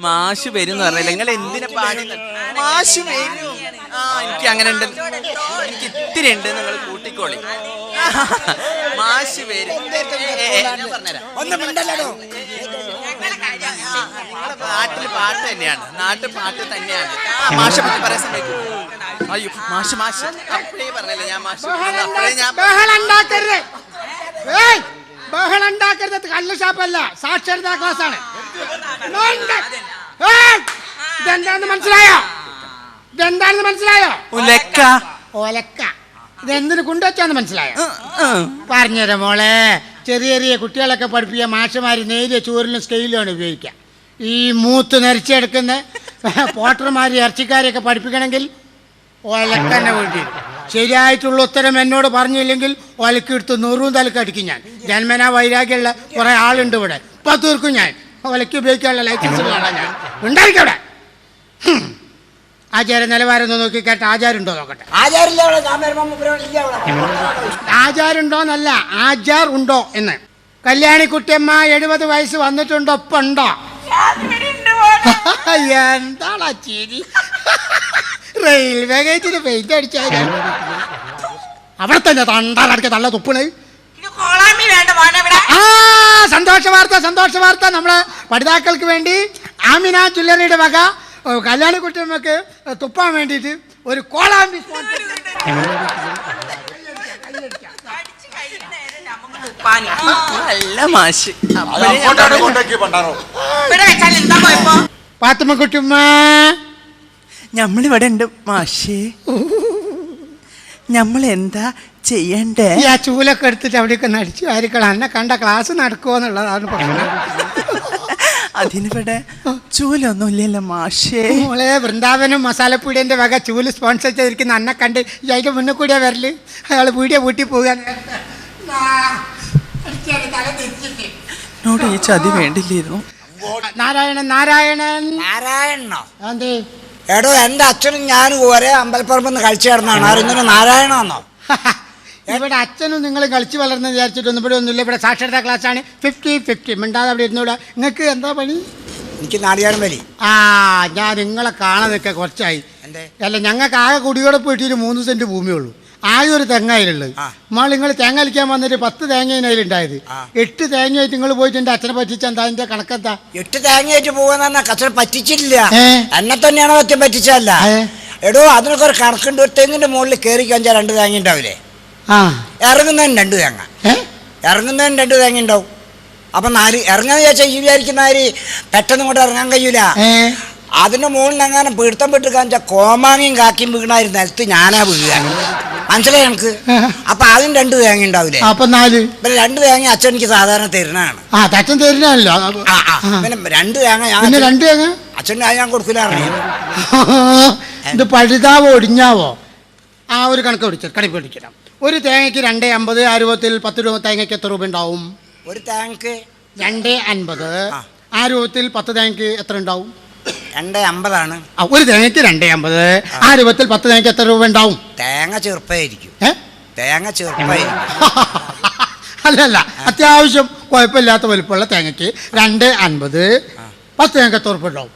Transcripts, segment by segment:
മാഷ് വരും പറഞ്ഞില്ല. നിങ്ങൾ എന്തിനാ പാടുന്നത് മാഷ് വരും. ആ എനിക്ക് അങ്ങനെ ഉണ്ട്. എനിക്ക് ഇത്തിരി ഉണ്ട്. നിങ്ങൾ കൂട്ടിക്കോളി. മാഷ് വരും. ഒന്ന് മിണ്ടല്ലോ നിങ്ങളുടെ നാട്ടിൽ പാട്ട് തന്നെയാണ്. നാട്ടിൽ പാട്ട് തന്നെയാണ്. ആ, മാഷെ പറ്റി പറയാൻ സമയത്ത് അയ്യോ മാഷ് മാഷ്. അപ്പഴേ പറഞ്ഞല്ലേ ഞാൻ മാഷ്. അപ്പഴേ ഞാൻ ബഹളണ്ടാക്കരുത്. ബഹളം ഉണ്ടാക്കരുത് കള്ള് ഷാപ്പല്ല. സാക്ഷരതാ ക്ലാസ് ആണ് ഇതെന്താണെന്ന് മനസ്സിലായോ? ഇതെന്താണെന്ന് മനസ്സിലായോ? ഉലക്ക. ഒലക്ക ഇതെന്തിനു കൊണ്ടുവച്ചാന്ന് മനസ്സിലായോ. പറഞ്ഞുതരാം മോളെ. ചെറിയ ചെറിയ കുട്ടികളൊക്കെ പഠിപ്പിക്കുക മാഷമാർ നേരിയ ചോറിലും സ്കെയിലുമാണ് ഉപയോഗിക്കുക. ഈ മൂത്ത് നരച്ചെടുക്കുന്ന പോട്ടർമാർ ഇറച്ചിക്കാരെയൊക്കെ പഠിപ്പിക്കണമെങ്കിൽ ഒലക്കന്നെ വേണ്ടി വരും. ശരിയായിട്ടുള്ള ഉത്തരം എന്നോട് പറഞ്ഞില്ലെങ്കിൽ ഒലക്കെടുത്ത് നൂറും തലക്ക് അടിക്കും ഞാൻ. ജന്മനാ വൈരാഗ്യമുള്ള കുറെ ആളുണ്ട് ഇവിടെ. ഇപ്പൊ തീർക്കും ഞാൻ. ഒലക്ക് ഉപയോഗിക്കാനുള്ള ലൈസൻസ് കാണാൻ ഞാൻ. ഉണ്ടായിരിക്കവിടെ. ആചാര നിലവാരം ഒന്ന് നോക്കി കേട്ട ആചാരുണ്ടോ നോക്കട്ടെ. ആചാരുണ്ടോന്നല്ല ആചാർ ഉണ്ടോ എന്ന്. കല്യാണിക്കുട്ടിയമ്മ എഴുപത് വയസ്സ് വന്നിട്ടുണ്ടോ ഇപ്പൊ ഉണ്ടോ? എന്താടാ ചിരി. റെയിൽവേ ഗേറ്റിന് പെയിന്റ് അടിച്ചാൽ അവിടെ തന്നെ തണ്ടാടക്ക തള്ള തുപ്പണേ ആ സന്തോഷ വാർത്ത സന്തോഷ വാർത്ത നമ്മളെ പഠിതാക്കൾക്ക് വേണ്ടി ആമിന ചുല്ലറിയുടെ വക ഏ, കല്യാണിക്കുട്ടിയമ്മക്ക് തുപ്പാൻ വേണ്ടിയിട്ട് ഒരു കോളാമ്പി പാത്തുമ്മ അടിച്ച് കഴിയുന്നേരം നമുക്ക് തുപ്പാന്. നല്ല മാഷ് അത് അപ്പഴേ ഞാൻ അങ്ങോട്ടാണ് പറഞ്ഞത്. കൊണ്ടാക്കി പണ്ടാറോ ഇവിടെ വെച്ചാൽ എന്താ കുഴപ്പം പാത്തുമ്മക്കുട്ടിയമ്മ ഞമ്മളിവിടെ ഉണ്ട് മാഷേ നമ്മൾ എന്താ ചെയ്യണ്ടേ? ഈ ആ ചൂലൊക്കെ എടുത്തിട്ട് അവിടെയൊക്കെ നടിച്ചു ആയിരിക്കണം എന്നെ കണ്ട ക്ലാസ് നടക്കുമോ എന്നുള്ളതാണ് പ്രശ്നം അതിനിവിടെ ചൂലൊന്നും ഇല്ലല്ലോ മാഷേ. മോളെ വൃന്ദാവനം മസാലപ്പൂടിയന്റെ വക ചൂൽ സ്പോൺസർ ചെയ്തിരിക്കുന്ന അന്നെ കണ്ട് ഈ അതിന്റെ മുന്നിൽ കൂടിയാ വരൽ. അയാൾ വീടിയെ വീട്ടിൽ പോകാൻ എന്നോട് ഈ ചതി വേണ്ടില്ലായിരുന്നു നാരായണൻ നാരായണൻ. നാരായണനോ? അതെ എടോ എന്റെ അച്ഛനും ഞാനും ഒരേ അമ്പലപ്പറമ്പെന്ന് കഴിച്ചു കിടന്നാണ്. അറിയുന്നതിന് നാരായണന്നോ ഇവിടെ അച്ഛനും നിങ്ങൾ കളിച്ചു വളർന്ന് വിചാരിച്ചിട്ടൊന്നും ഇവിടെ ഒന്നുമില്ല. ഇവിടെ സാക്ഷരതാ ക്ലാസ് ആണ്. ഫിഫ്റ്റി ഫിഫ്റ്റി മിണ്ടാതെ അവിടെ ഇരുന്നൂടെ. നിങ്ങൾക്ക് എന്താ പണി? എനിക്ക് നാളികാരം വലി. ആ ഞാൻ നിങ്ങളെ കാണാൻ നിൽക്കുക കുറച്ചായി. അല്ല ഞങ്ങൾക്ക് ആകെ കുടിയോടെ പോയിട്ട് ഒരു മൂന്ന് സെന്റ് ഭൂമിയുള്ളൂ ആകെ ഒരു തെങ്ങായിലുള്ളത് ആ. നമ്മൾ നിങ്ങൾ തേങ്ങ അലിക്കാൻ വന്നിട്ട് പത്ത് തേങ്ങ അതിലുണ്ടായത്. എട്ട് തേങ്ങയായിട്ട് നിങ്ങൾ പോയിട്ട് എന്റെ അച്ഛനെ പറ്റിച്ച എന്താ അതിന്റെ കണക്കെന്താ? എട്ട് തേങ്ങയായിട്ട് പോകുന്ന കച്ചറ പറ്റിച്ചില്ല? എന്നെ തന്നെയാണോ അച്ഛൻ പറ്റിച്ചല്ല എടോ അതിനൊക്കെ ഒരു കണക്കുണ്ട്. ഒരു തെങ്ങിന്റെ മുകളിൽ കയറി കഴിഞ്ഞാൽ രണ്ട് തേങ്ങ ഉണ്ടാവില്ലേ? ആ. ഇറങ്ങുന്നതിന് രണ്ട് തേങ്ങ. ഇറങ്ങുന്നതിന് രണ്ട് തേങ്ങ ഉണ്ടാവും. അപ്പൊ നാല് ഇറങ്ങാന്ന് ചോദിച്ചാൽ ഈ വിചാരിക്കുന്ന ആര് പെട്ടെന്ന് ഇങ്ങോട്ട് ഇറങ്ങാൻ കഴിയൂല. മുകളിൽ അങ്ങനെ പിടുത്തം പെട്ടിരിക്കാന്ന് കാണിച്ച കോമാങ്ങിയും കാക്കിയും വീണായിരുന്നു നിലത്ത് ഞാനാ വീഴുക. മനസ്സിലായി എനിക്ക് അപ്പൊ അതിന് രണ്ട് തേങ്ങ ഉണ്ടാവില്ലേ അപ്പൊ നാല്. പിന്നെ രണ്ട് തേങ്ങ അച്ഛൻ എനിക്ക് സാധാരണ തരുന്നതാണ്. ആ തച്ചൻ തരുന്നല്ലോ. പിന്നെ രണ്ട് തേങ്ങ ഞാൻ രണ്ട് തേങ്ങ? അച്ഛന്റെ അത് ഞാൻ കൊടുക്കില്ല ഇത് പഴുതാവോ ഒടിഞ്ഞാവോ? ആ ഒരു കണക്ക് പിടിച്ചു കണക്ക് പിടിക്കണം ഒരു തേങ്ങയ്ക്ക് രണ്ട് അമ്പത് ആ രൂപത്തിൽ പത്ത് രൂപ തേങ്ങയ്ക്ക് എത്ര രൂപ ഉണ്ടാവും? ഒരു തേങ്ങക്ക് രണ്ട് അൻപത്. ആ. ആ രൂപത്തിൽ പത്ത് തേങ്ങയ്ക്ക് എത്ര ഉണ്ടാവും? രണ്ട് അമ്പതാണ്. ഒരു തേങ്ങയ്ക്ക് രണ്ടേ അമ്പത്. ആ രൂപത്തിൽ പത്ത് തേങ്ങയ്ക്ക് എത്ര രൂപ ഉണ്ടാവും? തേങ്ങ ചെറുപ്പമായിരിക്കും തേങ്ങ ചെറുപ്പമായിരിക്കും അല്ലല്ല അത്യാവശ്യം കുഴപ്പമില്ലാത്ത വലുപ്പമുള്ള തേങ്ങയ്ക്ക് രണ്ട് അൻപത്. പത്ത് തേങ്ങ എത്ര രൂപ ഉണ്ടാവും?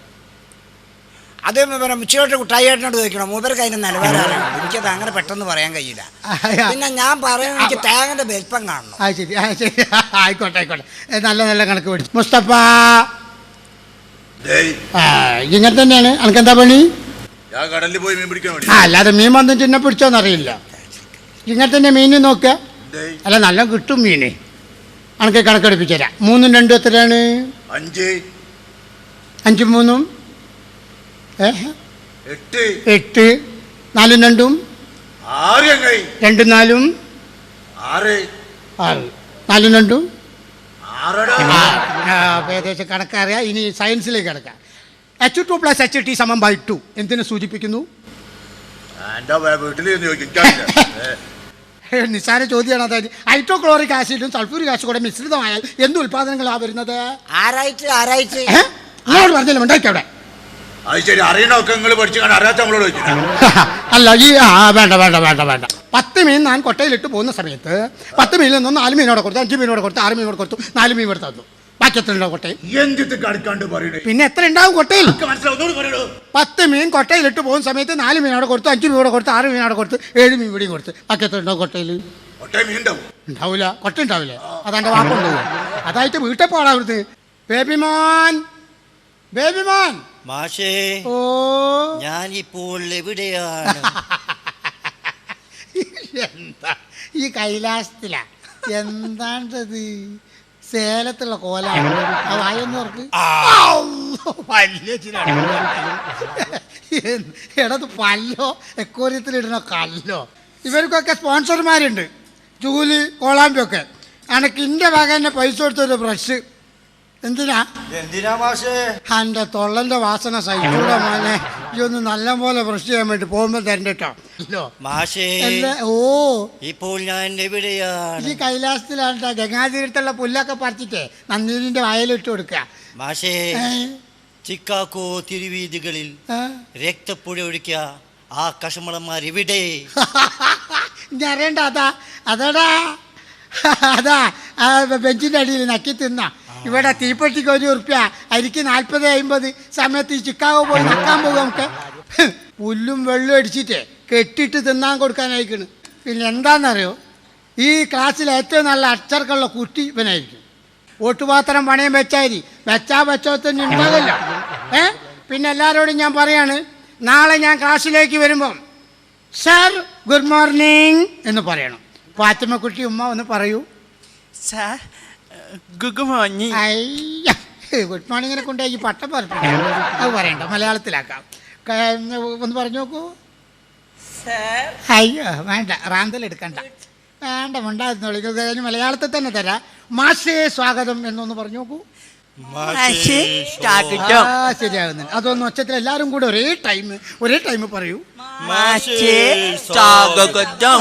അത് പിന്നെ മുച്ചിലോട്ട് കുട്ടായിട്ടോട് ചോദിക്കണം. മൂപ്പർക്ക് അതിന്റെ നിലവാരം അറിയണം. എനിക്കത് അങ്ങനെ പെട്ടെന്ന് പറയാൻ കഴിയില്ല. പിന്നെ ഞാൻ പറയുന്നത് എനിക്ക് തേങ്ങന്റെ വലിപ്പം കാണണം. ആയിക്കോട്ടെ ആയിക്കോട്ടെ. നല്ല നല്ല കണക്ക് പിടിച്ചു മുസ്തഫ! ആ, ഇങ്ങനെ തന്നെയാണ്. അനക്ക് എന്താ പണി? ഞാൻ കടലിൽ പോയി മീൻ പിടിക്കാൻ ആ അല്ലാതെ മീൻ വന്നിട്ട് എന്നെ പിടിച്ചോന്നറിയില്ല ഇങ്ങനെ തന്നെ മീൻ നോക്കുക ഡേയ്. അല്ല നല്ല കിട്ടും മീന് അനക്ക് കണക്കെടുപ്പിച്ചു തരാം. മൂന്നും രണ്ടും എത്രയാണ്? അഞ്ച്. അഞ്ചും മൂന്നും? എട്ട്. എട്ട്. നാലും രണ്ടും? ആറ് രണ്ടും നാലും? ആറ്. ആറ്. നാലും രണ്ടും? ഏകദേശം കണക്കറിയാം. ഇനി സയൻസിലേക്ക് കിടക്കാം. H two plus H T സമം ബൈ ടു എന്തിനു സൂചിപ്പിക്കുന്നു? നിസ്സാര ചോദ്യമാണ്. അതായത് ഹൈഡ്രോക്ലോറിക് ആസിഡും സൾഫ്യൂരിക് ആസിഡും കൂടെ മിശ്രിതമായാൽ എന്ത് ഉൽപാദനങ്ങളാ വരുന്നത്? ആറായിട്ട് ആറായിട്ട്? നിങ്ങളോട് പറഞ്ഞില്ല ഉണ്ടാക്കി അവിടെ. അത് ശരി അറിയണമൊക്കെ നിങ്ങൾ പഠിച്ചു കാണാൻ അറിയാത്ത നമ്മളോട് ചോദിക്കില്ല അല്ല ഈ ആ വേണ്ട വേണ്ട വേണ്ട വേണ്ട. പത്ത് മീൻ ഞാൻ കൊട്ടയിലിട്ട് പോകുന്ന സമയത്ത് പത്ത് മീനിൽ നിന്ന് നാല് മീനോടെ കൊടുത്തു അഞ്ച് മീനോടെ കൊടുത്തു ആറ് മീനോടെ കൊടുത്തു നാല് മീൻ കൊടുത്തു തന്നു. ബാക്കി എത്ര ഉണ്ടാവും കൊട്ടയിൽ? എന്തിട്ട് കടക്കാണ്ട് പറയണേ? പിന്നെ എത്ര ഉണ്ടാവും കൊട്ടയിൽ? പത്ത് മീൻ കൊട്ടയിലിട്ട് പോകുന്ന സമയത്ത് നാല് മീനോടെ കൊടുത്തു അഞ്ച് മീനോടെ കൊടുത്തു ആറ് മീനോടെ കൊടുത്തു ഏഴ് മീൻ ഇവിടെയും കൊടുത്തു. ബാക്കി എത്ര ഉണ്ടാവും കൊട്ടയിൽ? ഉണ്ടാവൂല. കൊട്ട ഉണ്ടാവില്ല? കൊട്ട ഉണ്ടാവില്ല അതെന്റെ വാക്കുണ്ട് അതായിട്ട് വീട്ടിൽ പോടാവരുത് ബേബിമാൻ ബേബി മോൻ. ബേബി മോൻ. മാഷേ ഓ. ഞാൻ ഇപ്പോൾ എവിടെയാണ്? എന്താ? ഈ കൈലാസത്തിലാ. എന്താണ്ടത് സേലത്തുള്ള കോലാണ് ആ വായൊന്നോർക്ക് വലിയ എടത് പല്ലോ എക്കോര്യത്തിലിടുന്ന കല്ലോ. ഇവർക്കൊക്കെ സ്പോൺസർമാരുണ്ട്. ജൂലി കോളാമ്പിയൊക്കെ അനക്ക് ഇന്റെ വക തന്നെ പൈസ കൊടുത്തൊരു ബ്രഷ്. എന്തിനാ? എന്തിനാ മാഷേ? എന്റെ തൊള്ളന്റെ വാസന സഹിച്ചൂടെ മോനെ. ഇതൊന്ന് ഒന്ന് നല്ല പോലെ ബ്രഷ് ചെയ്യാൻ വേണ്ടി പോകുമ്പോ തരണ്ടോ മാഷേ ഓ. ഇപ്പോൾ ഞാൻ എവിടെയാണ്? ഈ കൈലാസത്തിലാണ് ഗംഗാതീരത്തുള്ള പുല്ലൊക്കെ പറിച്ചിട്ടേ നന്ദീരിന്റെ വയലിട്ട് കൊടുക്കുക മാഷേ? ചിക്കാക്കോ തിരുവീതികളിൽ? രക്തപ്പുഴ ഒഴിക്കുക ആ കഷമളന്മാർ എവിടെ? ഞാൻ അറിയണ്ട അതാ അതാടാ. അതാ ആ ബെഞ്ചിന്റെ അടിയിൽ നക്കി തിന്ന. ഇവിടെ തീപ്പെട്ടിക്ക് ഒരു ഉറുപ്പ്യ. അരിക്ക് നാൽപ്പത് അമ്പത് സമയത്ത് ഈ പോയി നിൽക്കാൻ പോകും നമുക്ക്. പുല്ലും വെള്ളം അടിച്ചിട്ടേ കെട്ടിട്ട് തിന്നാൻ കൊടുക്കാനായിരിക്കണ്. പിന്നെ എന്താണെന്നറിയോ? ഈ ക്ലാസ്സിൽ ഏറ്റവും നല്ല അച്ചർക്കുള്ള കുട്ടി ഇവനായിരിക്കും. ഓട്ടുപാത്രം പണയം വെച്ചാരി. വെച്ചാ വെച്ചോ തന്നെ ഉണ്ടാകില്ല ഏ? പിന്നെ എല്ലാവരോടും ഞാൻ പറയാണ് നാളെ ഞാൻ ക്ലാസ്സിലേക്ക് വരുമ്പം സാർ ഗുഡ് മോർണിംഗ് എന്ന് പറയണം. ഫാത്തിമക്കുട്ടി ഉമ്മ ഒന്ന് പറയൂ. സാർ ഗുഗു മോർണിംഗ് അയ്യ ഗുഡ് മോർണിംഗിനെ കൊണ്ട് ഈ പട്ടം പറഞ്ഞു അത് പറയണ്ട മലയാളത്തിലാക്കാം. ഒന്ന് പറഞ്ഞു നോക്കൂ. സർ അയ്യോ വേണ്ട റാന്തൽ എടുക്കണ്ട. വേണ്ട ഉണ്ടായിരുന്നോളൂ ഇത് കഴിഞ്ഞ് മലയാളത്തിൽ തന്നെ തരാം. മാഷേ സ്വാഗതം എന്നൊന്ന് പറഞ്ഞു നോക്കൂ. ശരിയാകുന്നുണ്ട് അതൊന്ന് ഒച്ചത്തിൽ എല്ലാരും കൂടെ ഒരേ ടൈം ഒരേ ടൈം പറയൂ. മാഷേ സ്വാഗതം.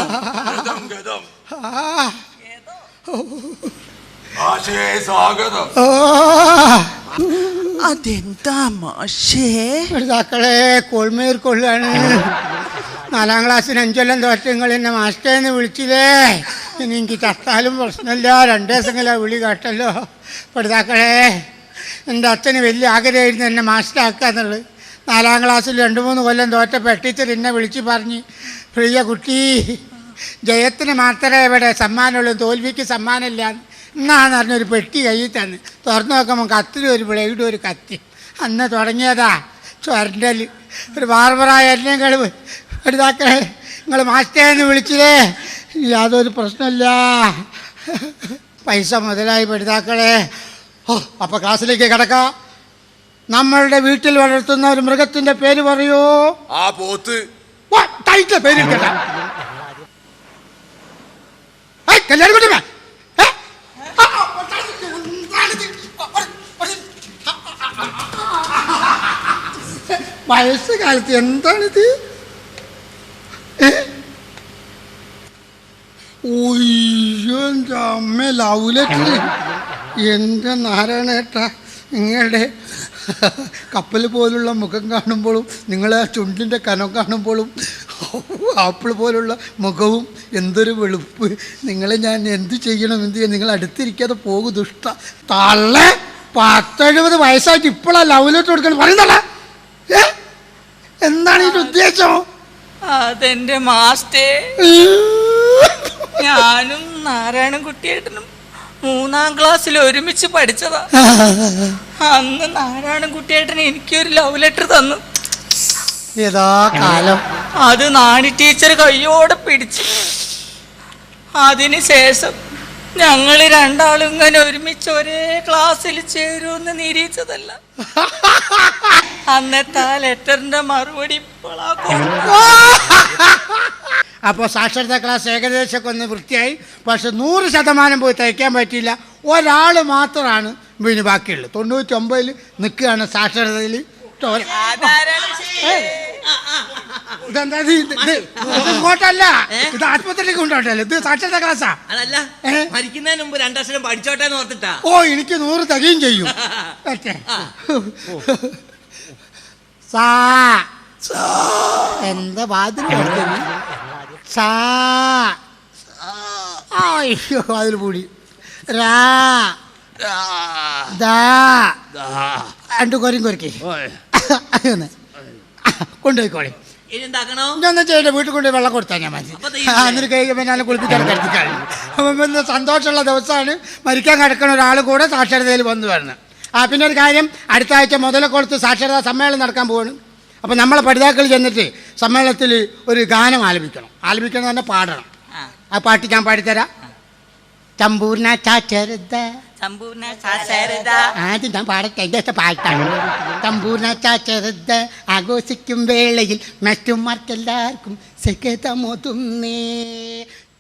സ്വാഗതം. ഓ അതെന്താ മാഷേ? പിതാക്കളെ കോൾമേർ കൊള്ളാണ് നാലാം ക്ലാസ്സിന് അഞ്ചൊല്ലം തോറ്റങ്ങൾ എന്നെ മാസ്റ്റേന്ന് വിളിച്ചില്ലേ? ഇനി എനിക്ക് ചത്താലും പ്രശ്നമില്ല. രണ്ടു ദിവസങ്ങളാ വിളി കേട്ടല്ലോ. പഠിതാക്കളെ എന്റെ അച്ഛന് വലിയ ആഗ്രഹമായിരുന്നു എന്നെ മാസ്റ്ററാക്കാന്നുള്ളത് നാലാം ക്ലാസ്സിൽ രണ്ട് മൂന്ന് കൊല്ലം തോറ്റപ്പോൾ ടീച്ചർ എന്നെ വിളിച്ച് പറഞ്ഞ് പ്രിയ കുട്ടി ജയത്തിന് മാത്രമേ ഇവിടെ സമ്മാനമുള്ളൂ. തോൽവിക്ക് സമ്മാനമില്ല. എന്നാന്ന് പറഞ്ഞൊരു പെട്ടി കയ്യിൽ തന്ന്. തുറന്നു നോക്കുമ്പോൾ കത്തിലും ഒരു ബ്ലേഡും ഒരു കത്തി. അന്ന് തുടങ്ങിയതാ. ചൊരണ്ടൽ ഒരു ബാർബറായ എന്നെ കളവ് എടുത്താക്കളെ നിങ്ങൾ മാസ്റ്റേന്ന് വിളിച്ചില്ലേ? യാതൊരു പ്രശ്നമില്ല. പൈസ മുതലായി പെടുതാക്കളെ ഓ അപ്പോൾ ക്ലാസ്സിലേക്ക് കിടക്കാം. നമ്മളുടെ വീട്ടിൽ വളർത്തുന്ന ഒരു മൃഗത്തിന്റെ പേര് പറയൂ? ആ പോത്ത്. പേര് കല്യാണം വയസ്സുകാലത്ത് എന്താണിത്? അമ്മ ലവ് ലെറ്റർ. എന്റെ നാരായണേട്ട നിങ്ങളുടെ കപ്പൽ പോലുള്ള മുഖം കാണുമ്പോഴും നിങ്ങളെ ചുണ്ടിന്റെ കനം കാണുമ്പോഴും ആപ്പിൾ പോലുള്ള മുഖവും എന്തൊരു വെളുപ്പ്. നിങ്ങളെ ഞാൻ എന്ത് ചെയ്യണം എന്ത് ചെയ്യണം? നിങ്ങൾ അടുത്തിരിക്കാതെ പോകും ദുഷ്ട. തള്ള പത്തെഴുപത് വയസ്സായിട്ട് ഇപ്പോഴാണ് ലവ് ലെറ്റർ കൊടുക്കണം പറയുന്നല്ല എന്താണ് ഇതിന്റെ ഉദ്ദേശം? അതെന്റെ മാസ്റ്റേ. ഞാനും നാരായണൻകുട്ടിയേട്ടനും മൂന്നാം ക്ലാസ്സിൽ ഒരുമിച്ച് പഠിച്ചതാ. അന്ന് നാരായണൻകുട്ടിയേട്ടൻ എനിക്കൊരു ലവ് ലെറ്റർ തന്നു. കാലം? അത് നാണി ടീച്ചർ കയ്യോടെ പിടിച്ചു. അതിന് ശേഷം ഞങ്ങൾ രണ്ടാളും ഇങ്ങനെ ഒരുമിച്ച് ഒരേ ക്ലാസ്സിൽ ചേരുമെന്ന് നിരീച്ചതല്ല അന്നത്തെ ആ ലെറ്ററിന്റെ മറുപടി ഇപ്പോഴാ. അപ്പോൾ സാക്ഷരതാ ക്ലാസ് ഏകദേശമൊക്കെ ഒന്ന് വൃത്തിയായി. പക്ഷെ നൂറ് ശതമാനം പോയി തയ്ക്കാൻ പറ്റിയില്ല. ഒരാൾ മാത്രമാണ് വീണ് ബാക്കിയുള്ളത്. തൊണ്ണൂറ്റി ഒമ്പതിൽ നിൽക്കുകയാണ് സാക്ഷരതയിൽ ഇതെന്താ ഇത്? ഇത് ഇത് ഇങ്ങോട്ടല്ല. ഇത് ആശുപത്രിയിലേക്ക് കൊണ്ടോട്ടല്ലേ ഇത് സാക്ഷരത ക്ലാസ്സാ. അതല്ല? മരിക്കുന്നതിന് മുമ്പ് രണ്ടക്ഷരം പഠിച്ചോട്ടെ എന്ന് ഓർത്തിട്ടാ. ഓ എനിക്ക് നൂറ് തകയും ചെയ്യും. സാ. എന്താ വാതിൽ? സാ. അയ്യോ അതിൽ കൂടി രാ. ദാ. രണ്ട് കൊരും കൊരക്കേ ഒന്ന്. കൊണ്ടുപോയിക്കോളി. ഞാൻ ചെയ്യണ്ട വീട്ടിൽ കൊണ്ട് വെള്ളം കൊടുത്താൽ ഞാൻ മതി എന്നിട്ട് കൈ പിന്നെ കുളിപ്പിക്കാൻ കരുതിക്കാണ് അപ്പം പിന്നെ സന്തോഷമുള്ള ദിവസമാണ്. മരിക്കാൻ കിടക്കുന്ന ഒരാൾ കൂടെ സാക്ഷരതയിൽ വന്നു വരണം. ആ പിന്നെ ഒരു കാര്യം അടുത്ത ആഴ്ച മുതലക്കുളത്ത് സാക്ഷരതാ സമ്മേളനം നടക്കാൻ പോവാണ്. അപ്പോൾ നമ്മളെ പഠിതാക്കൾ ചെന്നിട്ട് സമ്മേളനത്തിൽ ഒരു ഗാനം ആലപിക്കണം. ആലപിക്കണം തന്നെ പാടണം. ആ. പാട്ട് ഞാൻ പാടിത്തരാം. ചമ്പൂർണ ചാച്ചരുത ആദ്യം ഞാൻ പാടത്തെ എന്റെ പാട്ടാണ്? സമ്പൂർണ ചാച്ചരുത ആഘോഷിക്കും വേളയിൽ മറ്റുമാർക്കെല്ലാവർക്കും സഖതമൊതുന്നേ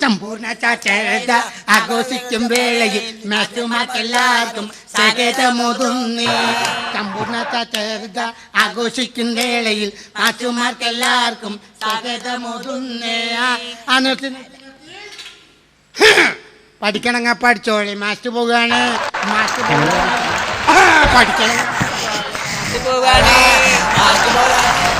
സമ്പൂർണ ചാച്ചരുത ആഘോഷിക്കും വേളയിൽ മറ്റുമാർക്കെല്ലാവർക്കും സഖതമൊതുന്നേ സമ്പൂർണ ചാച്ചരുത ആഘോഷിക്കും വേളയിൽ മറ്റുമാർക്കെല്ലാവർക്കും സഖതമൊതുന്നേ ആ ആ നിർത്തി നിർത്തി. പഠിക്കണങ്ങ പഠിച്ചോളി. മാസ്റ്റർ പോവുകയാണ്. മാസ്റ്റർ പഠിക്കണം. പോവാണ്